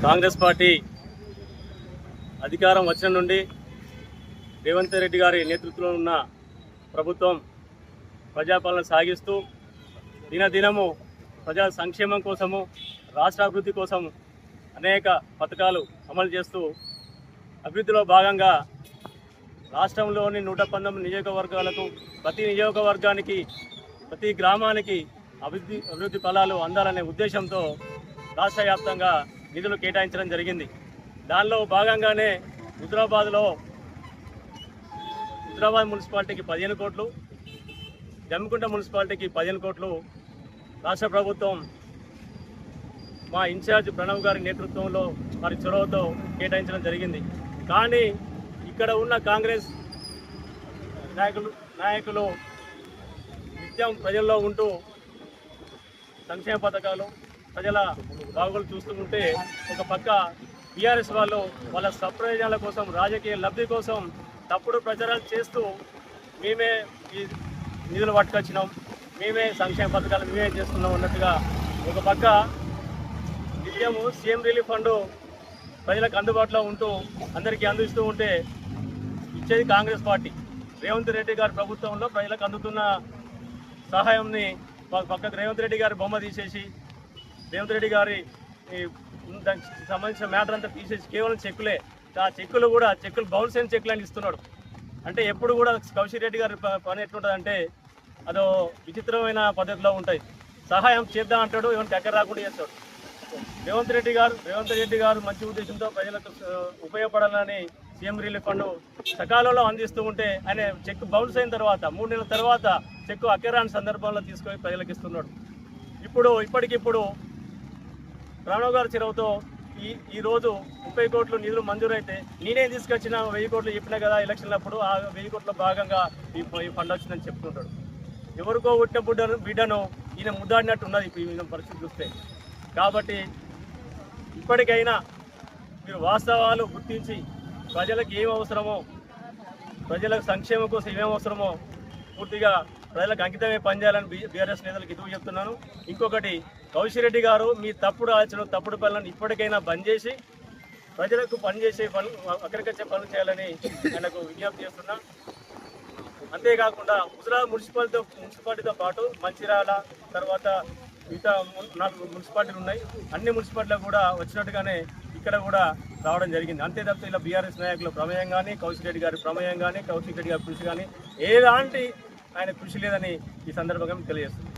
Congress party అధికారం వచ్చిన నుండి రేవంత్ రెడ్డి గారి నేతృత్వంలో ఉన్న ప్రభుత్వం ప్రజాపాలన సాగిస్తూ దినదినము ప్రజా సంక్షేమం కోసము రాష్ట్ర అభివృద్ధి కోసం అనేక పథకాలు అమలు చేస్తూ అభివృద్ధిలో భాగంగా రాష్ట్రంలోని నూట పంతొమ్మిది నియోజకవర్గాలకు ప్రతి నియోజకవర్గానికి ప్రతి గ్రామానికి అభివృద్ధి అభివృద్ధి ఫలాలు అందాలనే ఉద్దేశంతో రాష్ట్ర వ్యాప్తంగా నిధులు కేటాయించడం జరిగింది. దానిలో భాగంగానే హుజరాబాద్లో హుజరాబాద్ మున్సిపాలిటీకి పదిహేను కోట్లు జమ్మికుంట మున్సిపాలిటీకి పదిహేను కోట్లు. రాష్ట్ర ప్రభుత్వం మా ఇన్ఛార్జ్ ప్రణవ్ గారి నేతృత్వంలో వారి చొరవతో కేటాయించడం జరిగింది. కానీ ఇక్కడ ఉన్న కాంగ్రెస్ నాయకులు నాయకులు నిత్యం ప్రజల్లో ఉంటూ సంక్షేమ పథకాలు ప్రజల బాగోలు చూస్తూ ఉంటే ఒక పక్క బీఆర్ఎస్ వాళ్ళు వాళ్ళ సప్రయోజనాల కోసం రాజకీయ లబ్ధి కోసం తప్పుడు ప్రచారాలు చేస్తూ మేమే ఈ నిధులు పట్టుకొచ్చినాం. మేమే సంక్షేమ పథకాలు మేమే చేస్తున్నాం అన్నట్టుగా ఒక పక్క నిత్యం సీఎం రిలీఫ్ ఫండ్ ప్రజలకు అందుబాటులో ఉంటూ అందరికీ అందిస్తూ ఉంటే ఇచ్చేది కాంగ్రెస్ పార్టీ. రేవంత్ రెడ్డి గారి ప్రభుత్వంలో ప్రజలకు అందుతున్న సహాయంని ప- పక్కకు రేవంత్ రెడ్డి గారి బొమ్మ తీసేసి రేవంత్ రెడ్డి గారి దానికి సంబంధించిన మ్యాటర్ అంతా తీసేసి కేవలం చెక్కులే. ఆ చెక్కులు కూడా చెక్కులు బౌన్స్ అయిన చెక్కులు అని ఇస్తున్నాడు. అంటే ఎప్పుడు కూడా కౌశిక్ రెడ్డి గారి పని ఎట్లుంటుంది అంటే అదో విచిత్రమైన పద్ధతిలో ఉంటాయి. సహాయం చేద్దాం అంటాడు ఇవన్నీ దగ్గర రాకుండా చేస్తాడు. రేవంత్ రెడ్డి గారు రేవంత్ రెడ్డి గారు మంచి ఉద్దేశంతో ప్రజలకు ఉపయోగపడాలని సీఎం రిలీఫ్ ఫండ్ సకాలంలో అందిస్తూ ఉంటే ఆయన చెక్ బౌన్స్ అయిన తర్వాత మూడు నెలల తర్వాత చెక్ అక్కరాని సందర్భంలో తీసుకొని ప్రజలకు ఇస్తున్నాడు. ఇప్పుడు ఇప్పటికిప్పుడు ప్రణవ్ గారి చెరువుతో ఈ ఈ రోజు ముప్పై కోట్లు నిధులు మంజూరైతే నేనే తీసుకొచ్చిన వెయ్యి కోట్లు చెప్పినా కదా ఎలక్షన్ల అప్పుడు ఆ వెయ్యి కోట్ల భాగంగా ఈ ఈ ఫండ్ వచ్చిందని చెప్తుంటాడు. ఎవరికో పుట్టిన బిడ్డను బిడ్డను ఈయన ముద్దాడినట్టు ఉన్నది ఇప్పుడు పరిస్థితి చూస్తే. కాబట్టి ఇప్పటికైనా మీరు వాస్తవాలు గుర్తించి ప్రజలకు ఏం అవసరమో ప్రజలకు సంక్షేమం కోసం ఏమేం అవసరమో పూర్తిగా ప్రజలకు అంకితమే పనిచేయాలని బీఆర్ఎస్ నేతలకు ఇది చెప్తున్నాను. ఇంకొకటి కౌశిరెడ్డి గారు మీ తప్పుడు ఆలోచన తప్పుడు పనులను ఇప్పటికైనా బంద్ చేసి ప్రజలకు పనిచేసే పనులు అక్కడికొచ్చే పనులు చేయాలని ఆయనకు విజ్ఞప్తి చేస్తున్నా. అంతేకాకుండా హుజరాబాద్ మున్సిపాలిటీతో మున్సిపాలిటీతో పాటు మంచిర్యాల తర్వాత మిగతా నాలుగు మున్సిపాలిటీలు ఉన్నాయి. అన్ని మున్సిపాలిటీలో కూడా వచ్చినట్టుగానే ఇక్కడ కూడా రావడం జరిగింది. అంతే తప్ప ఇలా బీఆర్ఎస్ నాయకుల ప్రమేయం కానీ కౌశిక్ రెడ్డి గారి ప్రమేయం కానీ కౌశిక్ రెడ్డి గారి కృషి కానీ ఎలాంటి ఆయన కృషి లేదని ఈ సందర్భంగా తెలియజేస్తుంది